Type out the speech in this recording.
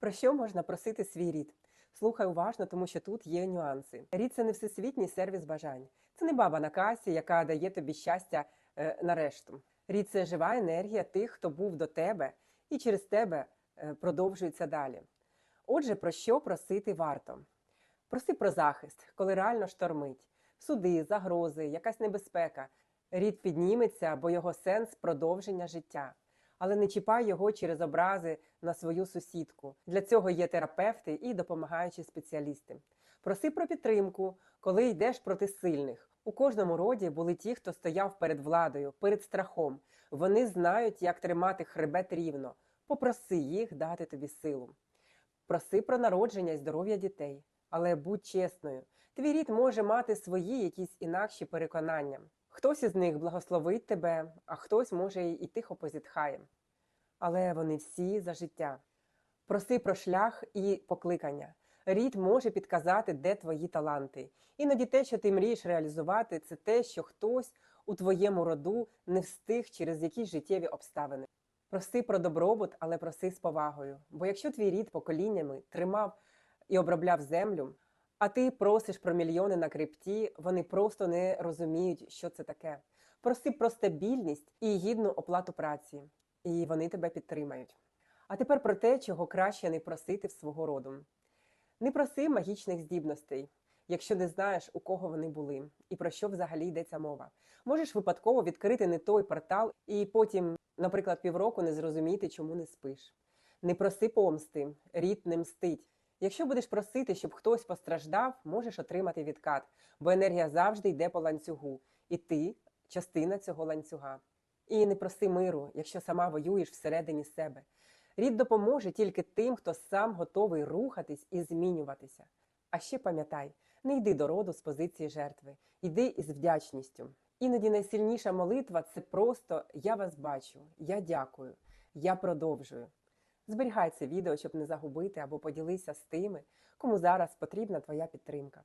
Про що можна просити свій рід? Слухай уважно, тому що тут є нюанси. Рід це не всесвітній сервіс бажань. Це не баба на касі, яка дає тобі щастя е, на решту. Рід це жива енергія тих, хто був до тебе і через тебе е, продовжується далі. Отже, про що просити варто? Проси про захист, коли реально штормить, суди, загрози, якась небезпека. Рід підніметься, бо його сенс продовження життя. Але не чіпай його через образи на свою сусідку. Для цього є терапевти і допомагаючі спеціалісти. Проси про підтримку, коли йдеш проти сильних. У кожному роді були ті, хто стояв перед владою, перед страхом. Вони знають, як тримати хребет рівно. Попроси їх дати тобі силу. Проси про народження і здоров'я дітей. Але будь чесною, твій рід може мати свої якісь інакші переконання. Хтось із них благословить тебе, а хтось може і тихо позітхає. Але вони всі за життя. Проси про шлях і покликання. Рід може підказати, де твої таланти. Іноді те, що ти мрієш реалізувати, це те, що хтось у твоєму роду не встиг через якісь життєві обставини. Проси про добробут, але проси з повагою. Бо якщо твій рід поколіннями тримав і обробляв землю, а ти просиш про мільйони на крипті, вони просто не розуміють, що це таке. Проси про стабільність і гідну оплату праці, і вони тебе підтримають. А тепер про те, чого краще не просити в свого роду. Не проси магічних здібностей, якщо не знаєш, у кого вони були, і про що взагалі йдеться мова. Можеш випадково відкрити не той портал і потім, наприклад, півроку не зрозуміти, чому не спиш. Не проси помсти, рід не мстить. Якщо будеш просити, щоб хтось постраждав, можеш отримати відкат, бо енергія завжди йде по ланцюгу, і ти частина цього ланцюга. І не проси миру, якщо сама воюєш всередині себе. Рід допоможе тільки тим, хто сам готовий рухатись і змінюватися. А ще пам'ятай, не йди до роду з позиції жертви, йди із вдячністю. Іноді найсильніша молитва це просто я вас бачу, я дякую, я продовжую. Зберігай це відео, щоб не загубити або поділися з тими, кому зараз потрібна твоя підтримка.